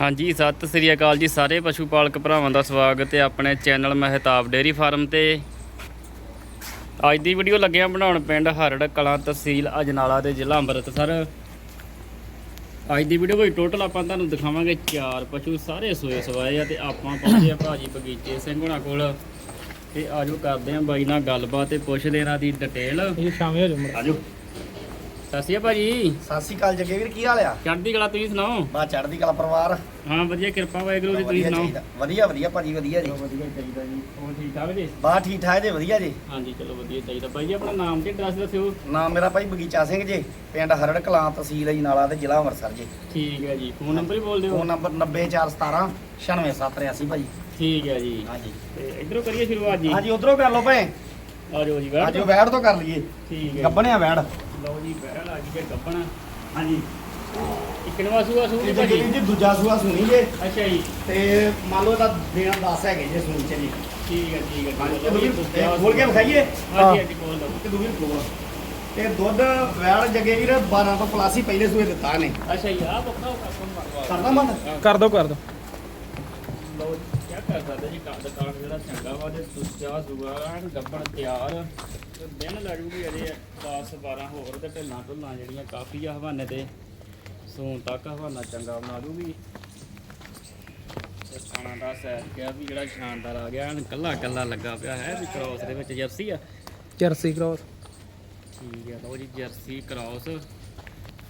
ਹਾਂਜੀ ਸਤਿ ਸ੍ਰੀ ਅਕਾਲ ਜੀ ਸਾਰੇ ਪਸ਼ੂ ਪਾਲਕ ਭਰਾਵਾਂ ਦਾ ਸਵਾਗਤ ਹੈ ਆਪਣੇ ਚੈਨਲ ਮਹਿਤਾਬ ਡੇਅਰੀ ਫਾਰਮ ਤੇ। ਅੱਜ ਦੀ ਵੀਡੀਓ ਲੱਗਿਆ ਬਣਾਉਣ ਪਿੰਡ ਹਰੜ ਕਲਾਂ ਤਹਿਸੀਲ ਅਜਨਾਲਾ ਦੇ ਜ਼ਿਲ੍ਹਾ ਅੰਮ੍ਰਿਤਸਰ। ਅੱਜ ਦੀ ਵੀਡੀਓ ਵਿੱਚ ਟੋਟਲ ਆਪਾਂ ਤੁਹਾਨੂੰ ਦਿਖਾਵਾਂਗੇ ਚਾਰ ਪਸ਼ੂ ਸਾਰੇ ਸੋਏ ਸਵਾਏ ਆ ਤੇ ਆਪਾਂ ਪਹੁੰਚੇ ਆ ਭਾਜੀ ਬਗੀਚੇ ਸਿੰਘ ਹੁਣਾਂ ਕੋਲ। ਤੇ ਆਜੋ ਕਰਦੇ ਆ ਬਾਈ ਨਾਲ ਗੱਲਬਾਤ ਤੇ ਪੁੱਛਦੇ ਇਹਨਾਂ ਦੀ ਡਿਟੇਲ ਇਹ ਸ਼ਾਮੇ ਹੋ ਜਾਊ ਆਜੋ। ਸਤਿ ਸ਼੍ਰੀ ਅਕਾਲ ਭਾਜੀ। ਸਤਿ ਸ਼੍ਰੀ ਅਕਾਲ ਜੱਗੇ ਵੀਰ ਕੀ ਹਾਲ ਆ? ਚੜ੍ਹਦੀ ਕਲਾ ਤੁਸੀਂ ਸੁਣਾਓ? ਬਾ ਚੜ੍ਹਦੀ ਕਲਾ ਪਰਿਵਾਰ। ਹਾਂ ਵਧੀਆ ਕਿਰਪਾ ਵਾਹਿਗੁਰੂ ਦੀ ਤੁਸੀਂ ਸੁਣਾਓ। ਵਧੀਆ ਵਧੀਆ ਭਾਜੀ ਵਧੀਆ ਜੀ। ਵਧੀਆ ਚਾਹੀਦਾ ਜੀ। ਹੋਰ ਠੀਕ ਠਾਕ ਜੀ? ਬਾ ਠੀਕ ਠਾਕ ਜੀ ਵਧੀਆ ਜੀ। ਹਾਂਜੀ ਚਲੋ ਵਧੀਆ ਚਾਹੀਦਾ। ਭਾਈ ਜੀ ਆਪਣਾ ਨਾਮ ਤੇ ਐਡਰੈਸ ਦੱਸਿਓ। ਨਾਮ ਮੇਰਾ ਭਾਈ ਬਗੀਚਾ ਸਿੰਘ ਜੀ ਪਿੰਡ ਹਰੜ ਕਲਾਂ ਤਹਿਸੀਲ ਅਜਨਾਲਾ ਤੇ ਜ਼ਿਲ੍ਹਾ ਅੰਮ੍ਰਿਤਸਰ ਜੀ। ਠੀਕ ਹੈ ਜੀ। ਫੋਨ ਨੰਬਰ ਹੀ ਬੋਲ ਦਿਓ। ਫੋਨ ਨੰਬਰ 90417 96783 ਭਾਜੀ। ਠੀਕ ਹੈ ਜੀ। ਹਾਂਜੀ। ਤੇ ਇਧਰੋਂ ਕਰੀਏ ਸ਼ੁਰੂਆਤ ਜੀ। ਹਾਂਜੀ ਉਧਰੋਂ ਕਰ ਲਓ ਭਾਈ। ਆ ਜਾਓ ਜੀ ਬੈਠ ਆਜੋ ਵੈੜ ਤੋਂ ਕਰ ਲਈਏ। ਠੀਕ ਹੈ। ਗੱਬਣਿਆ ਵੈੜ ਲਓ ਜੀ ਬਹਿਲ ਆ ਗਈ ਜੇ ਗੱਬਣਾ। ਹਾਂਜੀ। ਇਕਣਵਾ ਸੂਆ ਸੂ ਤੇ ਭਾਜੀ? ਜੀ ਦੂਜਾ ਸੂਆ ਸੁਣੀ ਜੇ। ਅੱਛਾ ਜੀ। ਤੇ ਮੰਨ ਲਓ ਇਹਦਾ ਦੇਣਾ 10 ਹੈਗੇ ਜੇ ਸੁਣੀ ਚ ਜੀ। ਠੀਕ ਹੈ ਠੀਕ ਹੈ। ਹਾਂਜੀ ਚਲੋ ਜੀ, ਇਹ ਖੋਲ ਕੇ ਵਿਖਾਈਏ। ਹਾਂਜੀ ਹਾਂਜੀ ਬੋਲ ਦਿਓ ਕਿ ਦੂਜੀ ਖੋਲ ਤੇ ਦੁੱਧ ਵੈੜ ਜੱਗੇ ਵੀਰ 12 ਤੋਂ ਪਲਾਸ ਹੀ ਪਹਿਲੇ ਸੂਏ ਦਿੱਤਾ ਨੇ ਅੱਛਾ ਜੀ ਆ ਬੱਕਰਾ ਕਰਦਾ ਮਨ? ਕਰ ਦੋ ਕਰ ਦੋ। ਲਓ ਕਰ ਸਕਦੇ ਜੀ ਕੱਦ ਕਾਣ ਜਿਹੜਾ ਚੰਗਾ ਵਾ ਤੇ ਸੂਆ ਐਨ ਗੱਬਣ ਤਿਆਰ। ਤੇ ਦਿਨ ਲੱਗੂਗੀ ਅਜੇ 10 12 ਹੋਰ ਤੇ ਢਿੱਲਾਂ ਢੁੱਲਾਂ ਜਿਹੜੀਆਂ ਕਾਫੀ ਆ ਹਵਾਨੇ ਤੇ। ਸੂਣ ਤੱਕ ਹਵਾਨਾ ਚੰਗਾ ਬਣਾ ਦੂਗੀ ਤੇ ਖਾਣਾ ਦਾ ਸੈਰ ਗਿਆ ਵੀ ਜਿਹੜਾ ਸ਼ਾਨਦਾਰ ਆ ਗਿਆ ਕੱਲਾ ਕੱਲਾ ਲੱਗਾ ਪਿਆ ਹੈ ਵੀ ਕ੍ਰੋਸ ਦੇ ਵਿੱਚ ਜਰਸੀ ਆ। ਜਰਸੀ ਕ੍ਰੋਸ ਠੀਕ ਹੈ ਲਓ ਜੀ ਜਰਸੀ ਕ੍ਰਾਸ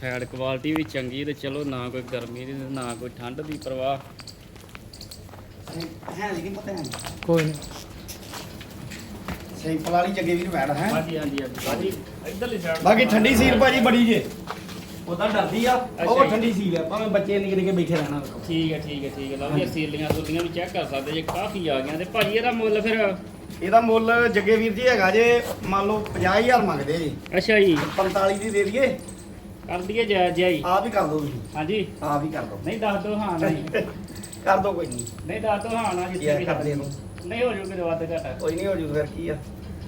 ਫੈਡ ਕੁਆਲਿਟੀ ਵੀ ਚੰਗੀ ਤੇ ਚਲੋ ਨਾ ਕੋਈ ਗਰਮੀ ਦੀ ਨਾ ਕੋਈ ਠੰਡ ਦੀ ਪਰਵਾਹ। ਹੈ ਲੇਕਿਨ ਪਤਾ ਹੈ ਕੋਈ ਨਹੀਂ ਸਿੰਪਲ ਵਾਲੀ ਜੱਗੇ ਵੀਰ ਵੈੜ ਹੈ। ਹਾਂਜੀ ਹਾਂਜੀ ਹਾਂਜੀ। ਹਾਂਜੀ ਇੱਧਰਲੀ ਸਾਈਡ ਬਾਕੀ ਠੰਡੀ ਸੀਲ ਭਾਜੀ ਬੜੀ ਜੇ। ਉਹਦਾ ਡਰਦੀ ਆ। ਉਹ। ਠੰਡੀ ਸੀਲ ਆ ਭਾਵੇਂ ਬੱਚੇ ਨਿੱਕੇ ਨਿੱਕੇ ਬੈਠੇ ਰਹਿਣਾ। ਵੇਖੋ। ਠੀਕ ਹੈ ਠੀਕ ਹੈ ਠੀਕ ਹੈ ਲਓ ਜੀ ਸੀਲੀਆਂ ਸੂਲੀਆਂ ਵੀ ਚੈੱਕ ਕਰ ਸਕਦੇ ਜੇ ਕਾਫੀ ਆ ਗਈਆਂ ਤੇ ਭਾਜੀ ਇਹਦਾ ਮੁੱਲ ਫਿਰ ਇਹਦਾ ਮੁੱਲ ਜੱਗੇ ਵੀਰ ਜੀ ਹੈਗਾ ਜੇ ਮੰਨ ਲਓ 50000 ਮੰਗਦੇ ਜੀ। ਅੱਛਾ ਜੀ। 45 ਦੀ ਦੇ ਦਈਏ। ਕਰ ਦਈਏ ਜੈ ਜੈ ਜੀ ਆਪ ਹੀ ਕਰ ਦੋ ਤੁਸੀਂ। ਹਾਂਜੀ। ਆਪ ਹੀ ਕਰ ਦੋ ਨਹੀਂ ਦੱਸ ਦੋ ਹਾਂ ਨਹੀਂ। ਕਰ ਦੋ ਕੋਈ। ਨਹੀਂ ਨਹੀਂ ਦੱਸ ਦੋ ਹਾਂ ਨਾ ਜਿੱਥੇ ਯਾਰ ਵੀ ਕਰ ਦੇ ਨੂੰ ਨਹੀਂ ਹੋ ਜੂਗੇ ਵੱਧ ਘਟਾ। ਕੋਈ ਨਹੀਂ ਹੋ ਜੂ ਫਿਰ ਕੀ ਆ।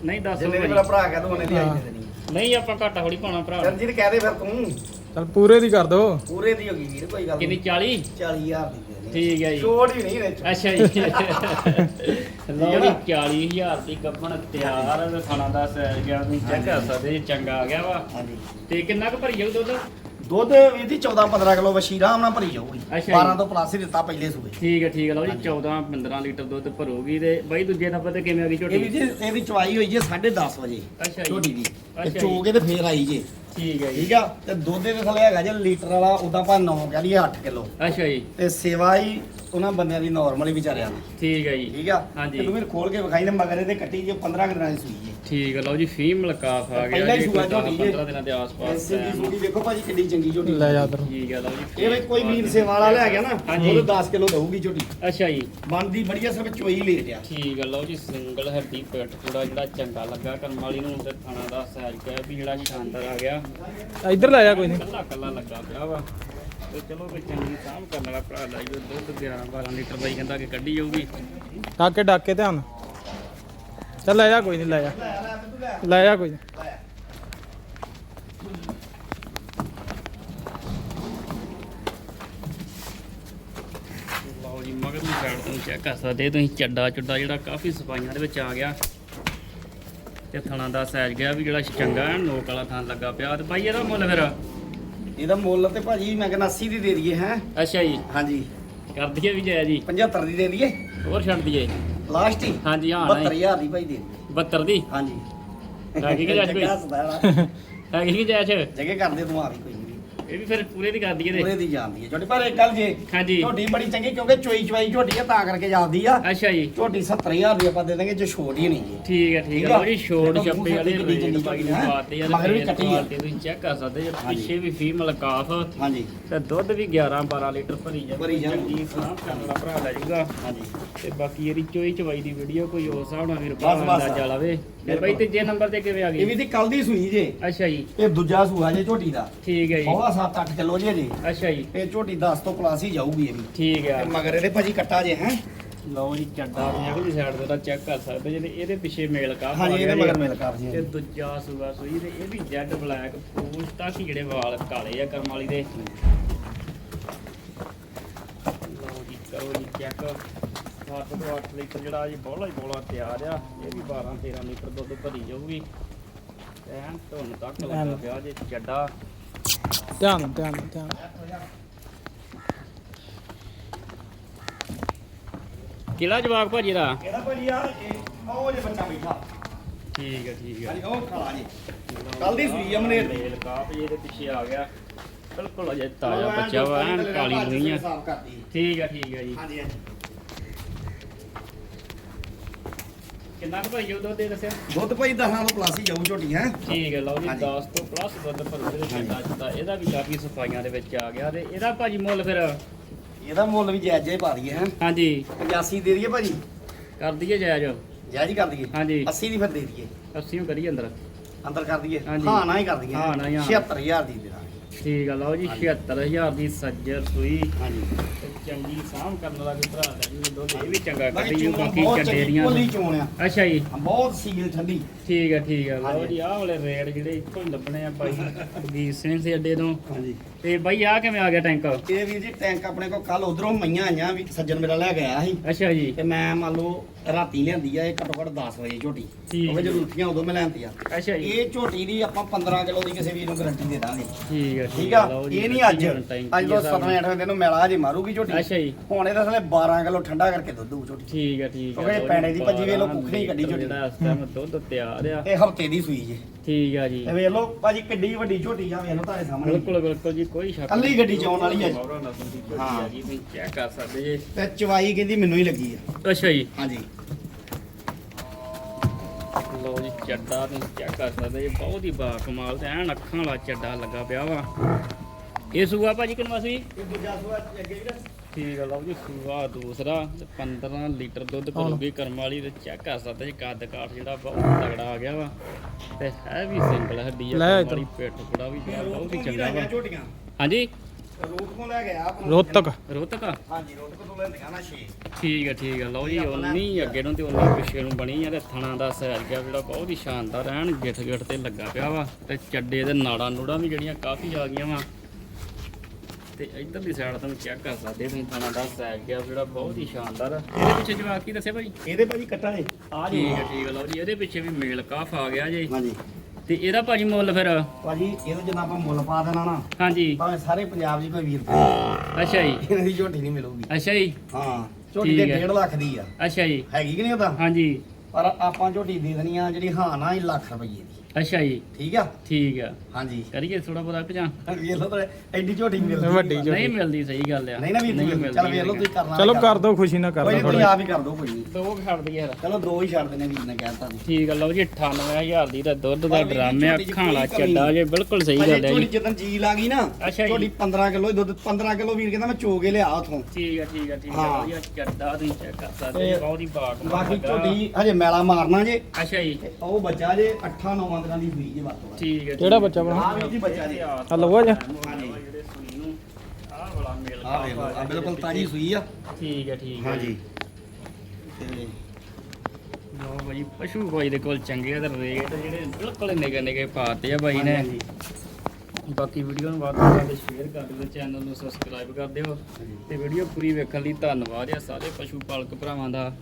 ਨਹੀਂ ਦੱਸ ਜਿੰਨੇ ਦਿਓ ਵੀ ਮੇਰਾ ਭਾਜੀ। ਭਰਾ ਕਹਿ ਦੋ ਉਹਨੇ ਦੀ ਆਈ ਦੇਣੀ ਨਹੀਂ ਆਪਾਂ ਘਾਟਾ ਥੋੜੀ ਪਾਉਣਾ ਭਰਾ। ਚਰਨਜੀਤ ਕਹਿ ਦੇ ਫਿਰ ਤੂੰ। ਚਲ ਪੂਰੇ ਦੀ ਕਰ ਦੋ। ਪੂਰੇ ਦੀ ਹੋ ਗਈ ਵੀਰ ਕੋਈ ਗੱਲ ਕਿੰਨੀ ਨਹੀਂ। 40 40000 ਦੀ ਦੇ ਦੇ। ਠੀਕ ਹੈ ਜੀ। ਛੋਟ ਹੀ ਨਹੀਂ ਵਿੱਚ। ਅੱਛਾ ਜੀ। ਲਓ ਜੀ 40000 ਦੀ ਗੱਬਣ ਤਿਆਰ। ਹੈ ਖਾਣਾ ਦਾ ਸੈਰ ਗਿਆ ਤੁਸੀਂ ਚੈੱਕ ਕਰ ਸਕਦੇ ਜੀ ਚੰਗਾ ਆ ਗਿਆ ਵਾ। ਹਾਂਜੀ। ਤੇ ਕਿੰਨਾ ਕੁ ਭਰੀ ਜਾਊ ਦੁੱਧ? ਦੁੱਧ ਵੀਰ ਦੀ 14 15 ਕਿਲੋ ਵਸ਼ੀ ਆਰਾਮ ਨਾਲ ਭਰੀ ਜਾਊਗੀ। ਅੱਛਾ ਜੀ। 12 ਤੋਂ ਪਲੱਸ ਹੀ ਦਿੱਤਾ ਪਹਿਲੇ ਸੂਏ ਠੀਕ ਹੈ ਠੀਕ ਹੈ ਲਓ ਜੀ ਹਾਂਜੀ। 14 15 ਲੀਟਰ ਦੁੱਧ ਭਰੂਗੀ ਤੇ ਬਾਈ ਦੂਜੇ ਨੰਬਰ ਤੇ ਕਿਵੇਂ ਆ ਗਈ ਇਹ ਵੀ ਝੋਟੀ ਜੀ ਇਹਦੀ ਚਵਾਈ ਹੋਈ ਜੇ 10:30 ਵਜੇ ਅੱਛਾ ਜੀ। ਝੋਟੀ ਦੀ। ਅੱਛਾ ਤੇ ਜੀ। ਚੋ ਕੇ ਤੇ ਫੇਰ ਆਈ ਜੇ। ਠੀਕ ਹੈ ਜੀ। ਠੀਕ ਆ? ਤੇ ਦੁੱਧ ਦੇ ਥੱਲੇ ਹੈਗਾ ਜੇ ਲੀਟਰ ਵਾਲਾ ਉਦਾਂ ਪਾ 9 ਕਹਿ ਲਈਏ 8 ਕਿਲੋ। ਅੱਛਾ ਜੀ। ਤੇ ਸੇਵਾ ਹੀ ਉਹਨਾਂ ਬੰਦਿਆਂ ਦੀ ਨਾਰਮਲ ਹੀ ਵਿਚਾਰਿਆਂ ਦੀ। ਠੀਕ ਹੈ ਜੀ। ਠੀਕ ਆ? ਹਾਂਜੀ। ਤੇ ਤੂੰ ਫਿਰ ਖੋਲ ਕੇ ਵਿਖਾਈ ਨੇ ਮਗਰ ਇਹਦੇ ਕੱਟੀ ਜੇ 15 ਦਿਨਾਂ ਦੀ ਸੂਈ ਜੇ। ਠੀਕ ਹੈ ਲਓ ਜੀ ਫੀਮੇਲ ਕਾਫ ਆ ਗਿਆ ਪਹਿਲਾਂ ਹੀ ਜੀ ਸੂਆ ਝੋਟੀ ਜੇ। 15 ਦਿਨਾਂ ਦੇ ਆਸ-ਪਾਸ ਐਸੀ ਦੀ ਸੂਈ ਦੇਖੋ ਭਾਜੀ ਕਿੰਨੀ ਚੰਗੀ ਝੋਟੀ। ਲੈ ਜਾ ਦਰ ਠੀਕ ਹੈ ਲਓ ਜੀ ਇਹ ਵੀ ਕੋਈ ਵੀਰ ਸੇਵਾ ਵਾਲਾ ਲੈ ਗਿਆ ਨਾ ਹਾਂਜੀ। ਉਹਨੂੰ 10 ਕਿਲੋ ਦਊਗੀ ਝੋਟੀ। ਅੱਛਾ ਜੀ। ਬਣਦੀ ਬੜੀਆ ਸਿਰਫ ਚੋਈ ਲੈ ਲਿਆ ਠੀਕ ਹੈ ਲਓ ਜੀ ਸਿੰਗਲ ਹੱਡੀ ਪਿੱਠ ਪੂੜਾ ਜਿਹੜਾ ਚੰਗਾ ਲੱਗਾ ਕਰਮ ਵਾਲੀ ਨੂੰ ਤੇ ਥਾਣਾ ਦਾ ਸਾਜ ਗਿਆ ਵੀ ਜਿਹੜਾ ਜੀ ਸ਼ਾਨਦਾਰ ਆ ਗਿਆ। ਇੱਧਰ ਲੈ ਜਾ ਕੋਈ ਨਹੀਂ ਕੱਲਾ ਕੱਲਾ ਲੱਗਾ ਪਿਆ ਵਾ। ਤੇ ਚਲੋ ਕੋਈ ਚੰਗੀ ਸਾਂਭ ਕਰਨ ਵਾਲਾ ਭਰਾ ਲਾਈ ਉਹ ਦੁੱਧ 11 12 ਲੀਟਰ ਬਾਈ ਕਹਿੰਦਾ ਕਿ ਕੱਢੀ ਜਾਊਗੀ। ਡਾਕੇ ਡਾਕੇ ਧਿਆਨ ਚੱਲ ਲੈ ਜਾ ਕੋਈ ਨਹੀਂ ਲੈ ਜਾ। ਲੈ ਜਾ ਕੋਈ ਨੀ। ਲਓ ਜੀ ਮਗਰਲੀ ਸਾਈਡ ਤੋਂ ਚੈੱਕ ਕਰ ਸਕਦੇ ਤੁਸੀਂ ਚੱਡਾ ਚੁੱਡਾ ਜਿਹੜਾ ਕਾਫੀ ਸਫਾਈਆਂ ਦੇ ਵਿੱਚ ਆ ਗਿਆ। ਤੇ ਥਣਾ ਦਾ ਸਾਈਜ਼ ਗਿਆ ਵੀ ਜਿਹੜਾ ਚੰਗਾ ਹੈ ਨੋਕ ਵਾਲਾ ਥਾਂ ਲੱਗਾ ਪਿਆ। ਤੇ ਬਾਈ ਇਹਦਾ ਮੁੱਲ ਫਿਰ? ਇਹਦਾ ਮੁੱਲ ਤੇ ਭਾਜੀ ਮੈਂ ਕਹਿੰਦਾ 80 ਦੀ ਦੇ ਦਈਏ ਹੈ? ਅੱਛਾ ਜੀ। ਹਾਂਜੀ। ਕਰ ਦਈਏ ਵੀ ਜਾਇਆ ਜੀ। 75 ਦੀ ਦੇ ਦਈਏ। ਹੋਰ ਛੱਡ ਦਈਏ। ਲਾਸਟ ਹੀ? ਹਾਂਜੀ ਹਾਂ ਨਹੀਂ। 72000 ਦੀ ਭਾਈ ਦੇ 72 ਦੀ? ਹਾਂਜੀ। ਹੈਗੀ ਕਿ ਜੱਜ ਕੋਈ? ਹੈਗੀ ਕਿ ਜਾਇਸ਼ ਜੱਗੇ ਕਰਦੇ ਤੂੰ ਆ ਵੀ ਕੋਈ। ਇਹ ਵੀ ਫਿਰ ਪੂਰੇ ਦੀ ਕਰ ਦਈਏ ਪੂਰੇ ਤੇ ਦੀ ਜਾਂਦੀ ਹੈ। ਛੋਟੀ ਪਰ ਇੱਕ ਗੱਲ ਜੇ ਹਾਂਜੀ। ਝੋਟੀ ਬੜੀ ਚੰਗੀ ਕਿਉਂਕਿ ਚੋਈ ਚਵਾਈ ਝੋਟੀ ਆ ਤਾਂ ਕਰਕੇ ਜਾਂਦੀ ਆ। ਅੱਛਾ ਜੀ। ਝੋਟੀ 70000 ਦੀ ਆਪਾਂ ਦੇ ਦਾਂਗੇ ਜੇ ਛੋਟ ਹੀ ਨਹੀਂ ਜੀ। ਠੀਕ ਹੈ ਠੀਕ ਠੀਕ ਹੈ ਆ। ਲਓ ਜੀ ਛੋੜ ਦੇਖੋ ਛੱਪੇ ਵਾਲੇ ਮੂੰਹ ਰੇਟ ਪਾਈ ਕਿੰਨੀ ਚੰਗੀ ਪਾਤੇ ਆ ਮਗਰ ਵੀ ਤੇ ਕੱਟੀ ਆ। ਤੁਸੀਂ ਚੈੱਕ ਕਰ ਸਕਦੇ ਜੇ ਹਾਂਜੀ। ਪਿੱਛੇ ਵੀ ਫੀਮੇਲ ਕਾਫ ਹਾਂਜੀ। ਤੇ ਦੁੱਧ ਵੀ 11 12 ਲੀਟਰ ਭਰੀ ਜਾ ਭਰੀ ਜਾਊ। ਚੰਗੀ ਸਾਹ ਕਰਨ ਭਰਾ ਲੈ ਜਾਊਗਾ ਹਾਂਜੀ। ਤੇ ਬਾਕੀ ਇਹਦੀ ਚੋਈ ਚਵਾਈ ਦੀ ਵੀਡੀਓ ਕੋਈ ਉਸ ਹਿਸਾਬ ਨਾਲ ਵੀਰ ਬਸ, ਬਸ। ਦਾ ਜਾ ਲਾਵੇ। ਤੇ ਬਾਈ ਤੀਜੇ ਨੰਬਰ ਤੇ ਕਿਵੇਂ ਆ ਇਹ ਗਈ ਵੀ ਦੀ ਕੱਲ ਦੀ ਸੂਈ ਜੇ। ਅੱਛਾ ਜੀ। ਇਹ ਦੂਜਾ ਸੂਆ ਜੇ ਝੋਟੀ ਦਾ। ਠੀਕ ਹੈ ਜੀ। ਉਹਦਾ 7-8 ਕਿਲੋ ਜੇ ਜੀ। ਅੱਛਾ ਜੀ। ਇਹ ਝੋਟੀ 10 ਤੋਂ ਪਲੱਸ ਹੀ ਜਾਊਗੀ ਇਹ ਵੀ। ਠੀਕ ਹੈ ਤੇ ਮਗਰ ਇਹਦੇ ਭਾਜੀ ਕੱਟਾ ਜੇ ਹੈ? ਲਓ ਜੀ ਚੱਡਾ ਤੁਸੀਂ ਅਗਲੀ ਸਾਈਡ ਤੇ ਤਾਂ ਚੈੱਕ ਕਰ ਸਕਦੇ ਜੇ ਤੇ ਇਹਦੇ ਪਿੱਛੇ ਮੇਲ ਕਾਫ ਹਾਂਜੀ ਇਹਦੇ ਮਗਰ ਮਿਲ ਤੇ ਜੀ ਦੂਜਾ ਸੂਆ ਸੂਈ ਤੇ ਇਹ ਵੀ ਜੈਡ ਬਲੈਕ ਪੂਛ ਤੱਕ ਜਿਹੜੇ ਵਾਲ ਕਾਲੇ ਆ ਕਰਮ ਵਾਲੀ ਦੇ। ਕਰੋ ਜੀ ਚੈੱਕ 8 ਤੋਂ 8 ਲੀਟਰ ਜਿਹੜਾ ਜੀ ਬੋਲਾ ਹੀ ਬੋਲਾ ਤਿਆਰ ਆ। ਇਹ ਵੀ 12 13 ਲੀਟਰ ਦੁੱਧ ਭਰੀ ਜਾਊਗੀ। ਐਨ ਧੁੰਨ ਤੱਕ ਲੱਗਾ। ਪਿਆ ਜੇ ਚੱਡਾ। ਧਿਆਨ ਨਾਲ, ਧਿਆਨ ਨਾਲ, ਧਿਆਨ ਨਾਲ। ਕਿਹੜਾ ਜਵਾਬ ਭਾਜੀ ਦਾ ਇਹਦਾ ਭਾਜੀ ਆ ਇਹ ਉਹ ਜੇ ਬੱਚਾ ਬੈਠਾ ਠੀਕ ਹੈ ਠੀਕ ਹੈ ਹਾਂਜੀ ਉਹ ਖਾਲਾ ਜੀ ਕੱਲ੍ਹ ਦੀ ਸੂਈ ਆ ਮਨੇਰ ਦੀ। ਮੇਲ ਕਾਪ ਜੀ ਇਹਦੇ ਪਿੱਛੇ ਆ ਗਿਆ ਬਿਲਕੁਲ ਅਜੇ ਤਾਜ਼ਾ ਬੱਚਾ ਵਾ ਐਨ ਕਾਲੀ ਹੋਈ ਆ ਸਾਫ਼ ਕਰਦੀ ਠੀਕ ਹੈ ਠੀਕ ਹੈ ਜੀ ਹਾਂਜੀ ਹਾਂਜੀ ਕਿੰਨਾ ਕੁ ਭਾਈ ਉਹ ਦੁੱਧ ਦੇ ਦੱਸਿਆ? ਦੁੱਧ ਭਾਈ 10 ਤੋਂ ਪਲੱਸ ਹੀ ਜਾਊ ਝੋਟੀ ਹੈ? ਠੀਕ ਹੈ ਲਓ ਜੀ ਹਾਂਜੀ। 10 ਤੋਂ ਪਲੱਸ ਦੁੱਧ ਭਰੂ ਦੇ ਚੰਗਾ ਇਹਦਾ ਵੀ ਕਾਫੀ ਸਫਾਈਆਂ ਦੇ ਵਿੱਚ ਆ ਗਿਆ ਤੇ ਇਹਦਾ ਭਾਜੀ ਮੁੱਲ ਫਿਰ? ਇਹਦਾ ਮੁੱਲ ਵੀ ਜਾਇਜ਼ ਜਿਹਾ ਪਾ ਦਈਏ ਹੈ? ਹਾਂਜੀ। 85 ਦੇ ਦਈਏ ਭਾਜੀ। ਕਰ ਦਈਏ ਜਾਇਜ਼? ਜਾਇਜ਼ ਹੀ ਕਰ ਦਈਏ। ਹਾਂਜੀ। 80 ਦੀ ਫਿਰ ਦੇ ਦਈਏ। 80 ਨੂੰ ਕਰੀਏ ਅੰਦਰ? ਅੰਦਰ ਕਰ ਦਈਏ। ਹਾਂ ਨਾ ਹੀ ਕਰ ਦਈਏ ਹਾਂ ਨਾ ਹੀ, ਹਾਂ। 76000 ਦੀ ਦੇ ਠੀਕ ਆ ਲਓ ਜੀ 76000 ਦੀ ਸੱਜਰ ਸੂਈ। ਹਾਂਜੀ। ਚੰਗੀ ਸਾਂਭ ਕਰਨ ਵਾਲਾ ਵੀ ਭਰਾ ਦਾ ਜੀ ਦੁੱਧ ਇਹ ਵੀ ਚੰਗਾ ਬਾਕੀ ਕੱਢੀ ਚੋਣ ਬਾਕੀ ਬਹੁਤ ਚੱਡੇ ਚੰਗੀ ਦੀਆਂ ਭੋਲੀ ਚੋਣ ਆ। ਅੱਛਾ ਜੀ। ਬਹੁਤ ਸੀਲ ਠੰਡੀ। ਠੀਕ ਆ ਠੀਕ ਆ ਲਓ। ਜੀ ਆਹ ਵਾਲੇ ਰੇਡ ਜਿਹੜੇ ਇੱਥੋਂ ਹੀ ਲੱਭਣੇ ਆ ਬਾਈ ਜਗੀਰ ਸਿੰਘ ਦੇ ਅੱਡੇ ਤੋਂ। ਹਾਂਜੀ। ਤੇ ਬਾਈ ਆ ਕਿਵੇਂ ਆ ਗਿਆ ਟੈਂਕ? ਇਹ ਵੀਰ ਜੀ ਟੈਂਕ ਆਪਣੇ ਕੋਲ ਕੱਲ ਉਧਰੋਂ ਮਈਆਂ ਆਈਆਂ ਵੀ ਸੱਜਣ ਮੇਰਾ ਲੈ ਕੇ ਆਇਆ ਸੀ। ਅੱਛਾ ਜੀ। ਤੇ ਮੈਂ ਮੰਨ ਲਓ ਰਾਤੀ ਲਿਆਂਦੀ ਆ ਇਹ ਘੱਟੋ ਘੱਟ 10 ਵਜੇ ਝੋਟੀ। ਠੀਕ ਉਹ ਜਦੋਂ ਉੱਠੀਆਂ ਉਦੋਂ ਮੈਂ ਲੈਂਦੀ ਆ। ਅੱਛਾ ਜੀ। ਇਹ ਝੋਟੀ ਦੀ ਆਪਾਂ 15 ਕਿਲੋ ਦੀ ਕਿਸੇ ਵੀਰ ਨੂੰ ਗਾਰੰਟੀ ਦੇ ਦਾਂਗੇ। ਠੀਕ ਆ ਠੀਕ ਆ? ਲਓ ਜੀ, ਇਹ ਨਹੀਂ ਅੱਜ। ਅੱਜ ਤੋਂ ਦੇ ਹਿਸਾਬ 7 8 ਦਿਨ ਨੂੰ ਮੈਲਾ ਹਜੇ ਮਾਰੂਗੀ ਝੋਟੀ। ਅੱਛਾ ਜੀ। ਹੁਣ ਇਹਦਾ ਥਲੇ 12 ਕਿਲੋ ਠੰਡਾ ਕਰਕੇ ਦੁੱਧ ਦੂ ਝੋਟੀ। ਠੀਕ ਆ ਠੀਕ ਆ ਉਹ ਇਹ ਲਓ ਜੀ, ਪੈਣੇ ਦੀ ਭੱਜੀ ਵੇਖ ਲਓ, ਬਾਰਾਂ ਕੁੱਖੜੀ ਕੱਢੀ ਝੋਟੀ। ਜਿਹੜਾ ਇਸ ਟਾਈਮ ਦੁੱਧ ਤਿਆਰ ਆ। ਇਹ ਹਫ਼ਤੇ ਦੀ ਸੂਈ ਜੇ। ਠੀਕ ਆ ਜੀ। ਤੇ ਵੇਖ ਲਓ ਭਾਜੀ ਕਿੱਡੀ ਵੱਡੀ ਝੋਟੀ ਆ ਵੇਖ ਲਓ ਤੁਹਾਡੇ ਸਾਹਮਣੇ। ਬਿਲਕੁਲ ਬਿਲਕੁਲ ਜੀ ਕੋਈ ਸ਼ੱਕ ਕੱਲੀ ਗੱਡੀ ਚ ਆਉਣ ਵਾਲੀ ਆ ਜੀ। ਮੌਰਾ ਨਸਲ ਦੀ ਝੋਟੀ ਹਾਂ। ਆ ਜੀ ਤੁਸੀਂ ਚੈੱਕ ਕਰ ਸਕਦੇ ਜੇ। ਤੇ ਚਵਾਈ ਕਹਿੰਦੀ ਮੈਨੂੰ ਹੀ ਲੱਗੀ ਆ। ਅੱਛਾ ਜੀ। ਹਾਂਜੀ। ਲੋ ਜੀ ਚੱਡਾ ਤੁਸੀਂ ਚੈੱਕ ਕਰ ਸਕਦੇ ਜੀ। ਬਹੁਤ ਹੀ ਬਾ ਕਮਾਲ ਤੇ ਐਨ ਅੱਖਾਂ ਵਾਲਾ ਚੱਡਾ ਲੱਗਾ ਪਿਆ ਵਾ। ਇਹ ਸੂਆ ਭਾਜੀ ਕਿੰਨਾ ਸੀ ਇਹ ਦੂਜਾ ਸੂਆ ਅੱਗੇ ਵੀ ਠੀਕ ਆ ਲਓ ਜੀ ਸੂਆ ਦੂਸਰਾ ਤੇ 15 ਲੀਟਰ ਦੁੱਧ ਕਰੂਗੀ ਕਰਮ ਵਾਲੀ ਤੇ ਚੈੱਕ ਕਰ ਸਕਦੇ ਜੀ ਕੱਦ ਕਾਠ ਜਿਹੜਾ ਬਹੁਤ ਤਗੜਾ ਆ ਗਿਆ ਵਾ। ਤੇ ਹੈ ਵੀ ਸਿੰਗਲ ਹੱਡੀ ਆ ਕਰਮ। ਵਾਲੀ ਪਿੱਠ ਬੜਾ ਵੀ ਜਿਹੜਾ ਬਹੁਤ ਹੀ ਚੰਗਾ ਵਾ। ਹਾਂਜੀ? ਰੋਟ ਕੋਲ ਲੈ ਗਿਆ ਆਪਣਾ। ਰੋਹਤਕ। ਰੋਹਤਕ ਆ? ਹਾਂਜੀ ਰੋਟ ਕੋਲ ਲੈਂਦੀਆਂ ਨਾ 6 ਠੀਕ ਆ ਠੀਕ ਆ ਲਓ ਜੀ ਉਨੀ ਅੱਗੇ ਨੂੰ ਤੇ ਉਨੀ ਪਿੱਛੇ ਨੂੰ ਬਣੀ ਆ ਤੇ ਥਣਾ ਦਾ ਸਾਈਜ਼ ਗਿਆ ਜਿਹੜਾ ਬਹੁਤ ਹੀ ਸ਼ਾਨਦਾਰ ਐਨ ਗਿੱਠ ਗਿੱਠ ਤੇ ਲੱਗਾ ਪਿਆ ਵਾ। ਤੇ ਚੱਡੇ ਦੇ ਨਾੜਾਂ ਨੂੜਾਂ ਵੀ ਜਿਹੜੀਆਂ ਕਾਫੀ ਆ ਗਈਆਂ ਵਾ। ਤੇ ਇਧਰਲੀ ਸਾਈਡ ਤੋਂ ਚੈੱਕ ਕਰ ਸਕਦੇ ਤੁਸੀਂ ਥਣਾ ਦਾ ਸਾਈਜ਼ ਗਿਆ ਜਿਹੜਾ ਬਹੁਤ ਹੀ ਸ਼ਾਨਦਾਰ ਆ। ਇਹਦੇ ਪਿੱਛੇ ਜਵਾਬ ਕੀ ਦੱਸਿਆ ਭਾਈ? ਇਹਦੇ ਭਾਜੀ ਕੱਟਾ ਜੇ ਆ ਜੀ ਠੀਕ ਆ ਠੀਕ ਆ ਲਓ ਜੀ ਇਹਦੇ ਪਿੱਛੇ ਵੀ ਮੇਲ ਕਾਫ ਆ ਗਿਆ ਜੀ। ਹਾਂਜੀ। ਤੇ ਇਹਦਾ ਭਾਜੀ ਮੁੱਲ ਫਿਰ? ਭਾਜੀ ਇਹਦਾ ਜਿੰਨਾ ਆਪਾਂ ਮੁੱਲ ਪਾ ਦੇਣਾ ਨਾ ਹਾਂਜੀ। ਭਾਵੇਂ ਸਾਰੇ ਪੰਜਾਬ 'ਚ ਕੋਈ ਵੀਰ ਤੇ ਅੱਛਾ ਜੀ। ਇਹਨਾਂ ਦੀ ਝੋਟੀ ਨਹੀਂ ਮਿਲੂਗੀ। ਅੱਛਾ ਜੀ। ਹਾਂ ਝੋਟੀ ਦੇ ਠੀਕ ਹੈ। 1.5 ਲੱਖ ਦੀ ਆ। ਅੱਛਾ ਜੀ। ਹੈਗੀ ਕਿ ਨਹੀਂ ਉਹਦਾ ਹਾਂਜੀ। ਪਰ ਆਪਾਂ ਝੋਟੀ ਦੇ ਦੇਣੀ ਆ ਜਿਹੜੀ ਹਾਂ ਨਾ ਇਹ ਲੱਖ ਰੁਪਏ ਦੀ। ਅੱਛਾ ਜੀ। ਠੀਕ ਆ? ਠੀਕ ਆ। ਹਾਂਜੀ। ਕਰੀਏ ਥੋੜਾ ਬਹੁਤਾ ਭਜਾ। ਵੇਖ ਲਓ ਤਾਂ ਐਡੀ ਝੋਟੀ ਮਿਲਦੀ। ਨੀ ਵੱਡੀ। ਝੋਟੀ। ਨਹੀਂ ਮਿਲਦੀ ਸਹੀ ਗੱਲ ਆ। ਨਹੀਂ ਨਾ ਵੀਰ ਜੀ ਚੱਲ ਵੇਖ ਲਓ ਤੁਸੀਂ ਕਰਨਾ ਚਲੋ ਕਰ ਦੋ ਖੁਸ਼ੀ ਨਾਲ ਕਰਦਾ ਨਹੀਂ ਤੁਸੀਂ ਥੋੜਾ ਆਪ ਹੀ ਕਰ ਦੋ ਕੋਈ ਨਹੀਂ ਦੋ ਛੱਡ ਦਈਏ ਯਾਰ। ਚਲੋ ਦੋ ਹੀ ਛੱਡ ਦੇਣੇ ਵੀਰ ਨੇ ਕਹਿਤਾ ਜੀ। ਠੀਕ ਆ ਲਓ ਜੀ 98000 ਦੀ ਤਾਂ ਦੁੱਧ ਦਾ ਜੀ, ਡਰਾਮੇ ਅੱਖਾਂ ਵਾਲਾ ਚੱਡਾ ਜੇ ਬਿਲਕੁਲ ਸਹੀ ਗੱਲ ਹੈ ਜੀ। ਜਦੋਂ ਜੀ ਲਾ ਗਈ ਨਾ ਅੱਛਾ ਜੀ। ਝੋਟੀ 15 ਕਿਲੋ ਦੁੱਧ 15 ਕਿਲੋ ਵੀਰ ਕਹਿੰਦਾ ਮੈਂ ਚੋ ਕੇ ਲਿਆ ਉਥੋਂ। ਠੀਕ ਆ ਠੀਕ ਆ ਠੀਕ ਆ। ਜੀ ਚੱਡਾ ਤੁਸੀਂ ਚੈੱਕ ਕਰ ਸਕਦੇ ਜੀ, ਬਹੁਤ ਹੀ ਬਾਗ ਬਾਕੀ ਝੋਟੀ ਹਜੇ ਮੈਲਾ ਮਾਰਨਾ ਜੇ। ਅੱਛਾ ਜੀ। ਉਹ ਬੱਚਾ ਜੇ 8-9 ਦਿਨਾਂ ਦੀ ਹੋਈ ਜੇ ਬਾਤੋਂ ਠੀਕ ਆ ਕਿਹੜਾ ਬੱਚਾ ਬਣਾ ਆ ਵੀਰ ਜੀ ਬੱਚਾ ਜੇ। ਆ ਲਵੋ ਜਾ। ਹਾਂਜੀ। ਜਿਹੜੇ ਸੂਈ ਨੂੰ ਆਹ ਵਾਲਾ ਮੇਲ ਆ ਵੇਖ ਲਓ ਆ ਬਿਲਕੁਲ ਤਾਜੀ ਸੂਈ ਆ। ਠੀਕ ਆ ਠੀਕ ਆ ਹਾਂਜੀ। ਤੇ ਲਓ ਭਾਈ ਪਸ਼ੂ ਭਾਈ ਦੇ ਕੋਲ ਚੰਗੇ ਆ ਤੇ ਰੇਟ ਜਿਹੜੇ ਬਿਲਕੁਲ ਨਿਗੇ ਨਿਗੇ ਪਾਤੇ ਆ ਬਾਈ ਨੇ। ਹਾਂਜੀ, ਬਾਕੀ ਵੀਡੀਓ ਨੂੰ ਵੱਧ ਤੋਂ ਵੱਧ ਸ਼ੇਅਰ ਕਰ ਦਿਓ ਚੈਨਲ ਨੂੰ ਸਬਸਕ੍ਰਾਈਬ ਕਰ ਦਿਓ। ਤੇ ਵੀਡੀਓ ਪੂਰੀ ਵੇਖਣ ਲਈ ਧੰਨਵਾਦ ਆ ਸਾਰੇ ਪਸ਼ੂ ਪਾਲਕ ਭਰਾਵਾਂ ਦਾ।